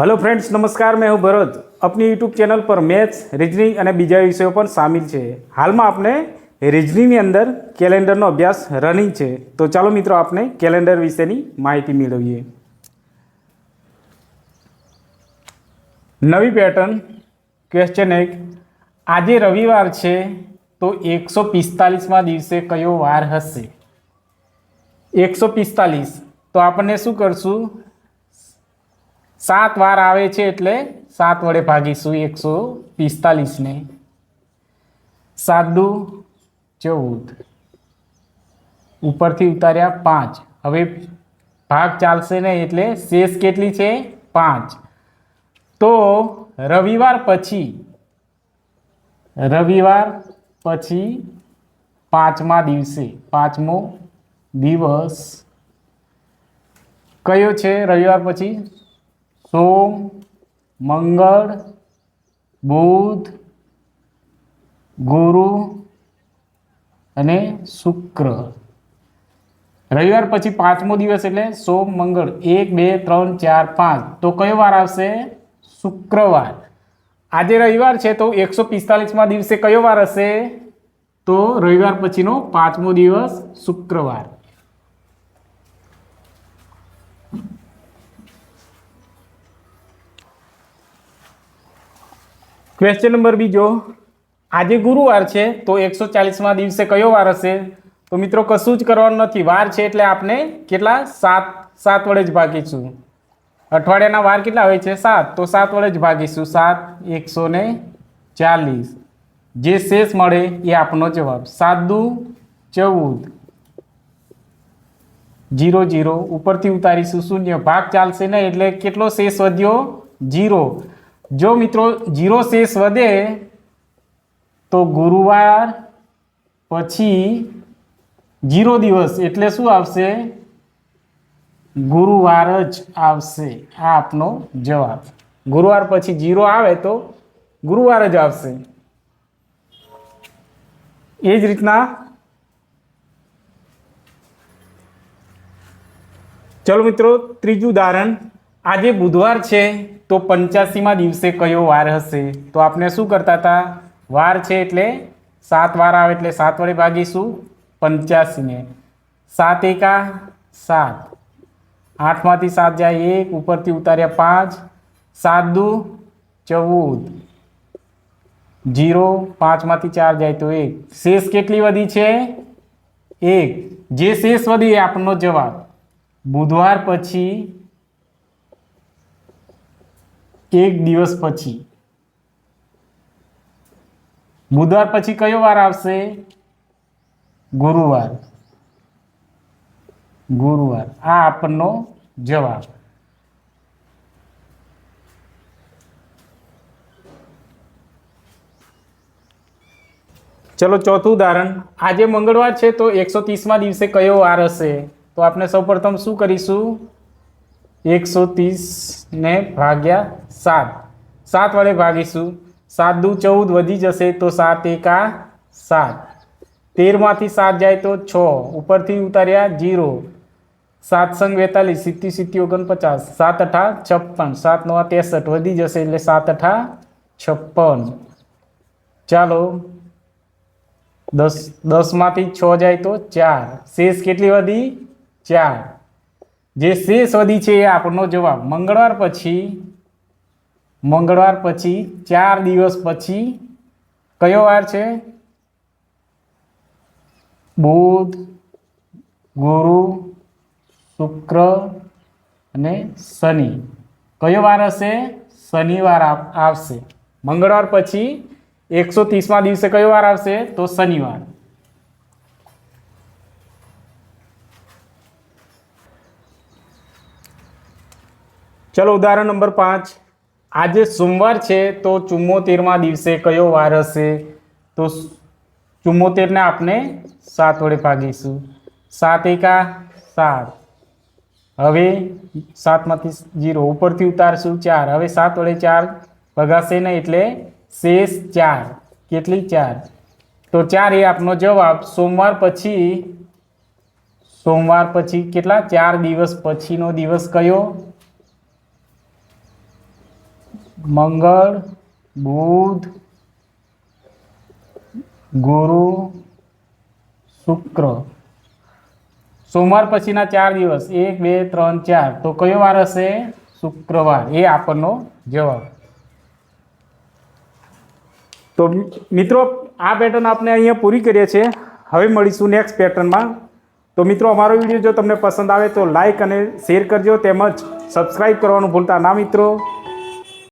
Hello friends નમસ્કાર, મેં હું ભરત. આપની યુટ્યુબ ચેનલ પર મેથ્સ રિઝનિંગ અને બીજા વિષયો પણ સામેલ છે. હાલમાં આપણે રિઝનિંગની અંદર કેલેન્ડરનો અભ્યાસ રનિંગ છે. તો ચાલો મિત્રો આપણે કેલેન્ડર વિશેની માહિતી મેળવીએ. નવી પેટર્ન ક્વેશ્ચન એક. આજે રવિવાર છે, તો એકસો પિસ્તાલીસમાં દિવસે કયો વાર હશે? એકસો પિસ્તાલીસ. તો આપણને શું કરશું? સાત વાર આવે છે એટલે સાત વડે ભાગીશું એકસો પિસ્તાલીસને સાત દુ ચૌદ. ઉપરથી ઉતાર્યા પાંચ. હવે ભાગ ચાલશે નહીં એટલે શેષ કેટલી છે? પાંચ. તો રવિવાર પછી રવિવાર પછી પાંચમા દિવસે, પાંચમો દિવસ. કયો છે રવિવાર પછી? સોમ, મંગળ, બુધ, ગુરુ અને શુક્ર. રવિવાર પછી પાંચમો દિવસ એટલે સોમ, મંગળ. એક, બે, ત્રણ, ચાર, પાંચ. તો કયો વાર આવશે? શુક્રવાર. આજે રવિવાર છે તો એકસો પિસ્તાલીસમાં દિવસે કયો વાર હશે? તો રવિવાર પછીનો પાંચમો દિવસ શુક્રવાર. ક્વેશ્ચન નંબર બીજો આજે ગુરુવાર છે, તો એકસો ચાલીસમાં દિવસે કયો વાર હશે? તો મિત્રો, કશું જ કરવાનું નથી. વાર છે એટલે આપણે કેટલા? સાત સાત વડે જ ભાગીશું. અઠવાડિયાના વાર કેટલા હોય છે? સાત. તો સાત વડે જ ભાગીશું. સાત, એકસો ને ચાલીસ. જે શેષ મળે એ આપનો જવાબ. સાત દુ ચૌદ. Zero zero. ઉપરથી ઉતારીશું. શૂન્ય. ભાગ ચાલશે નહીં એટલે કેટલો શેષ વધ્યો? જીરો. જો મિત્રો જીરો શેષ વધે, તો ગુરુવાર પછી જીરો દિવસ એટલે શું આવશે? ગુરુવાર જ આવશે. આ આપનો જવાબ. ગુરુવાર પછી જીરો આવે તો ગુરુવાર જ આવશે. એ જ રીતના ચલો મિત્રો, ત્રીજું ઉદાહરણ. આજે બુધવાર છે, તો પંચ્યાસીમાં દિવસે કયો વાર હશે? તો આપણે શું કરતા હતા? વાર છે એટલે સાત વાર આવે એટલે સાત વડે ભાગીશું પંચ્યાસીને. સાત એકા સાત. આઠમાંથી સાત જાય એક, ઉપરથી ઉતાર્યા પાંચ. સાત દુ ચૌદ. જીરો પાંચમાંથી ચાર જાય તો એક. શેષ કેટલી વધી છે? એક. જે શેષ વધી એ આપણો જવાબ. બુધવાર પછી એક દિવસ પછી. બુધવાર પછી કયો વાર આવશે? ગુરુવાર. ગુરુવાર. આ આપણનો જવાબ. ચલો ચોથું ઉદાહરણ. આજે મંગળવાર છે તો એકસો ત્રીસમાં દિવસે કયો વાર હશે? તો આપણે સૌપ્રથમ શું કરીશું? એકસો ત્રીસને ભાગ્યા સાત. સાત વડે ભાગીશું. સાત દુ ચૌદ વધી જશે તો સાત એકા સાત. તેરમાંથી સાત જાય તો છ. ઉપરથી ઉતાર્યા જીરો. સાત સંગ બેતાલીસ. સિત્તી સિત્તી ઓગણપચાસ. સાત અઠા છપ્પન. સાત નવા ત્રેસઠ. વધી જશે એટલે સાત અઠા છપ્પન. ચાલો. દસ, દસમાંથી છ જાય તો ચાર. શેષ કેટલી વધી? ચાર. જે શેષ વધી છે એ આપણનો જવાબ. મંગળવાર પછી મંગળવાર પછી, ચાર દિવસ પછી, કયો વાર છે? બુધ, ગુરુ, શુક્ર અને શનિ. કયો વાર હશે? શનિવાર આવશે. મંગળવાર પછી એકસો ત્રીસમાં દિવસે કયો વાર આવશે? તો શનિવાર. ચલો ઉદાહરણ નંબર પાંચ. આજે સોમવાર છે તો ચુમ્મોતેરમાં દિવસે કયો વાર હશે? તો ચુમ્મોતેરને આપણે સાત વડે ભાગીશું. સાત એકા સાત. હવે સાતમાંથી જીરો ઉપરથી ઉતારશું ચાર. હવે સાત વડે ચાર ભગાશે નહીં એટલે શેષ ચાર. કેટલી ચાર? તો ચાર એ આપનો જવાબ સોમવાર પછી સોમવાર પછી કેટલા? ચાર દિવસ પછીનો દિવસ કયો? મંગળ, બુધ, ગુરુ, શુક્ર. સોમવાર પછીના ચાર દિવસ. એક, બે, ત્રણ, ચાર. તો કયો વાર હશે? શુક્રવાર. એ આપણનો જવાબ. તો મિત્રો, આ પેટર્ન આપણે અહીંયા પૂરી કરીએ છીએ. હવે મળીશું નેક્સ્ટ પેટર્નમાં તો મિત્રો, અમારો વીડિયો જો તમને પસંદ આવે તો લાઈક અને શેર કરજો. તેમજ સબસ્ક્રાઈબ કરવાનું ભૂલતા ના મિત્રો.